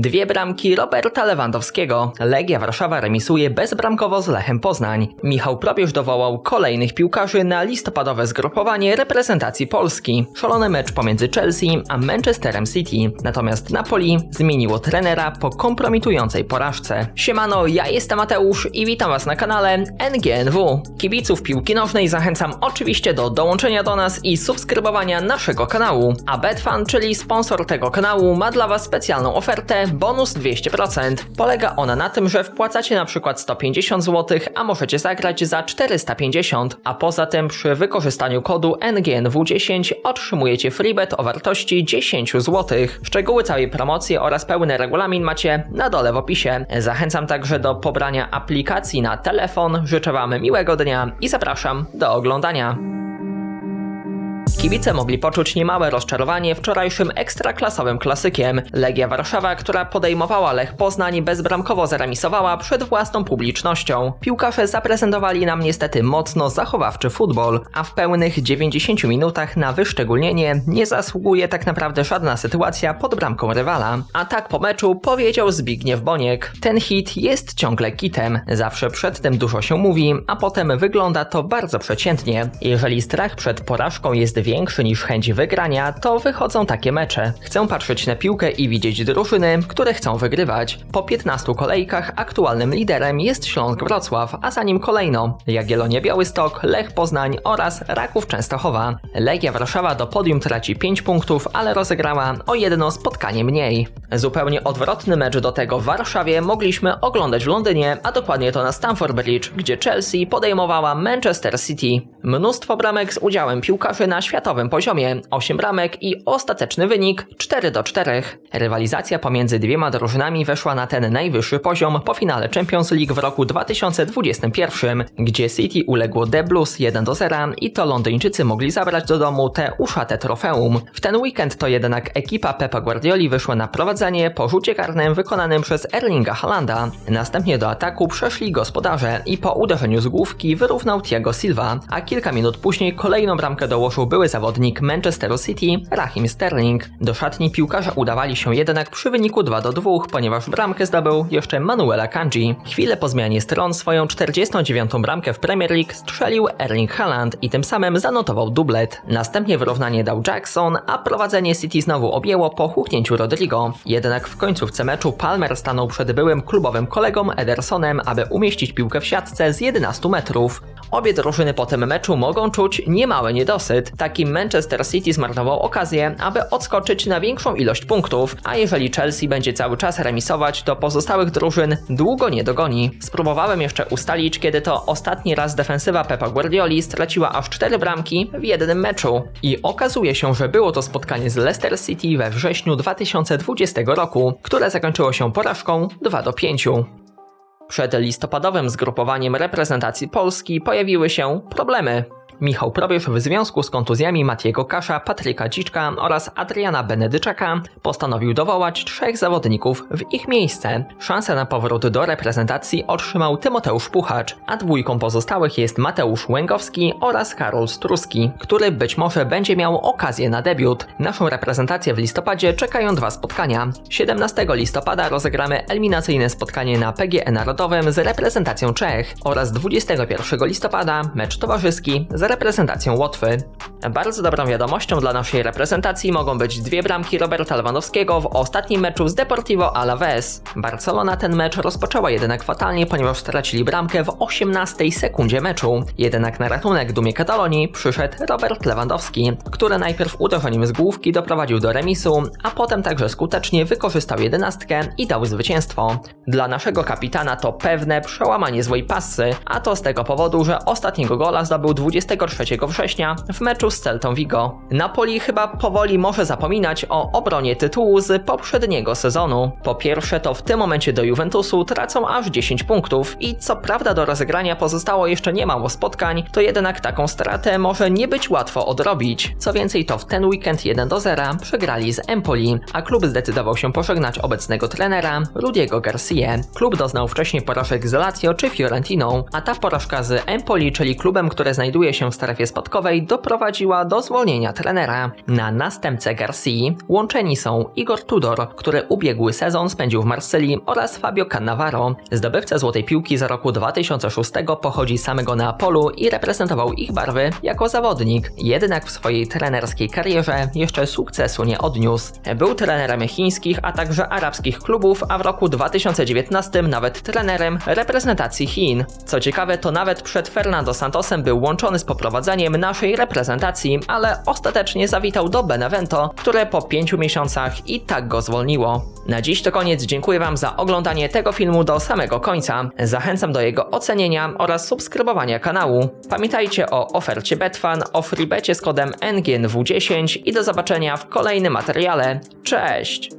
Dwie bramki Roberta Lewandowskiego. Legia Warszawa remisuje bezbramkowo z Lechem Poznań. Michał Probierz dowołał kolejnych piłkarzy na listopadowe zgrupowanie reprezentacji Polski. Szalony mecz pomiędzy Chelsea a Manchesterem City. Natomiast Napoli zmieniło trenera po kompromitującej porażce. Siemano, ja jestem Mateusz i witam Was na kanale NGNW. Kibiców piłki nożnej zachęcam oczywiście do dołączenia do nas i subskrybowania naszego kanału. A Betfan, czyli sponsor tego kanału, ma dla Was specjalną ofertę bonus 200%. Polega ona na tym, że wpłacacie na przykład 150 zł, a możecie zagrać za 450, a poza tym przy wykorzystaniu kodu NGNW10 otrzymujecie freebet o wartości 10 zł. Szczegóły całej promocji oraz pełny regulamin macie na dole w opisie. Zachęcam także do pobrania aplikacji na telefon. Życzę Wam miłego dnia i zapraszam do oglądania. Kibice mogli poczuć niemałe rozczarowanie wczorajszym ekstraklasowym klasykiem. Legia Warszawa, która podejmowała Lech Poznań, bezbramkowo zaremisowała przed własną publicznością. Piłkarze zaprezentowali nam niestety mocno zachowawczy futbol, a w pełnych 90 minutach na wyszczególnienie nie zasługuje tak naprawdę żadna sytuacja pod bramką rywala. A tak po meczu powiedział Zbigniew Boniek. Ten hit jest ciągle kitem. Zawsze przed tym dużo się mówi, a potem wygląda to bardzo przeciętnie. Jeżeli strach przed porażką jest większy niż chęć wygrania, to wychodzą takie mecze. Chcę patrzeć na piłkę i widzieć drużyny, które chcą wygrywać. Po 15 kolejkach aktualnym liderem jest Śląsk Wrocław, a za nim kolejno Jagiellonia Białystok, Lech Poznań oraz Raków Częstochowa. Legia Warszawa do podium traci 5 punktów, ale rozegrała o jedno spotkanie mniej. Zupełnie odwrotny mecz do tego w Warszawie mogliśmy oglądać w Londynie, a dokładnie to na Stamford Bridge, gdzie Chelsea podejmowała Manchester City. Mnóstwo bramek z udziałem piłkarzy na światowym poziomie, 8 bramek i ostateczny wynik 4 do 4. Rywalizacja pomiędzy dwiema drużynami weszła na ten najwyższy poziom po finale Champions League w roku 2021, gdzie City uległo The Blues 1 do 0 i to Londyńczycy mogli zabrać do domu te uszate trofeum. W ten weekend to jednak ekipa Pepa Guardioli wyszła na prowadzenie po rzucie karnym wykonanym przez Erlinga Haalanda. Następnie do ataku przeszli gospodarze i po uderzeniu z główki wyrównał Thiago Silva, a kilka minut później kolejną bramkę dołożył były zawodnik Manchesteru City, Raheem Sterling. Do szatni piłkarze udawali się jednak przy wyniku 2 do 2, ponieważ bramkę zdobył jeszcze Manuela Kanji. Chwilę po zmianie stron swoją 49. bramkę w Premier League strzelił Erling Haaland i tym samym zanotował dublet. Następnie wyrównanie dał Jackson, a prowadzenie City znowu objęło po huknięciu Rodrigo. Jednak w końcówce meczu Palmer stanął przed byłym klubowym kolegą Edersonem, aby umieścić piłkę w siatce z 11 metrów. Obie drużyny po tym meczu mogą czuć niemały niedosyt. Taki Manchester City zmarnował okazję, aby odskoczyć na większą ilość punktów, a jeżeli Chelsea będzie cały czas remisować, to pozostałych drużyn długo nie dogoni. Spróbowałem jeszcze ustalić, kiedy to ostatni raz defensywa Pepa Guardioli straciła aż 4 bramki w jednym meczu. I okazuje się, że było to spotkanie z Leicester City we wrześniu 2020 roku, które zakończyło się porażką 2 do 5. Przed listopadowym zgrupowaniem reprezentacji Polski pojawiły się problemy. Michał Probierz w związku z kontuzjami Matiego Kasza, Patryka Dziczka oraz Adriana Benedyczaka postanowił dowołać trzech zawodników w ich miejsce. Szansę na powrót do reprezentacji otrzymał Tymoteusz Puchacz, a dwójką pozostałych jest Mateusz Łęgowski oraz Karol Struski, który być może będzie miał okazję na debiut. Naszą reprezentację w listopadzie czekają dwa spotkania. 17 listopada rozegramy eliminacyjne spotkanie na PGE Narodowym z reprezentacją Czech oraz 21 listopada mecz towarzyski z reprezentacją Łotwy. Bardzo dobrą wiadomością dla naszej reprezentacji mogą być dwie bramki Roberta Lewandowskiego w ostatnim meczu z Deportivo Alaves. Barcelona ten mecz rozpoczęła jednak fatalnie, ponieważ stracili bramkę w 18 sekundzie meczu. Jednak na ratunek dumie Katalonii przyszedł Robert Lewandowski, który najpierw uderzeniem z główki doprowadził do remisu, a potem także skutecznie wykorzystał jedenastkę i dał zwycięstwo. Dla naszego kapitana to pewne przełamanie złej pasy, a to z tego powodu, że ostatniego gola zdobył 23 września w meczu z Celtą Vigo. Napoli chyba powoli może zapominać o obronie tytułu z poprzedniego sezonu. Po pierwsze to w tym momencie do Juventusu tracą aż 10 punktów i co prawda do rozegrania pozostało jeszcze niemało spotkań, to jednak taką stratę może nie być łatwo odrobić. Co więcej to w ten weekend 1 do 0 przegrali z Empoli, a klub zdecydował się pożegnać obecnego trenera Rudiego Garcia. Klub doznał wcześniej porażek z Lazio czy Fiorentiną, a ta porażka z Empoli, czyli klubem, który znajduje się się strefie spadkowej doprowadziła do zwolnienia trenera. Na następcę Garcia łączeni są Igor Tudor, który ubiegły sezon spędził w Marsylii oraz Fabio Cannavaro. Zdobywca Złotej Piłki za roku 2006 pochodzi z samego Neapolu i reprezentował ich barwy jako zawodnik, jednak w swojej trenerskiej karierze jeszcze sukcesu nie odniósł. Był trenerem chińskich, a także arabskich klubów, a w roku 2019 nawet trenerem reprezentacji Chin. Co ciekawe, to nawet przed Fernando Santosem był łączony z poprowadzeniem naszej reprezentacji, ale ostatecznie zawitał do Benevento, które po pięciu miesiącach i tak go zwolniło. Na dziś to koniec, dziękuję Wam za oglądanie tego filmu do samego końca. Zachęcam do jego ocenienia oraz subskrybowania kanału. Pamiętajcie o ofercie Betfan, o freebecie z kodem NGNW10 i do zobaczenia w kolejnym materiale. Cześć!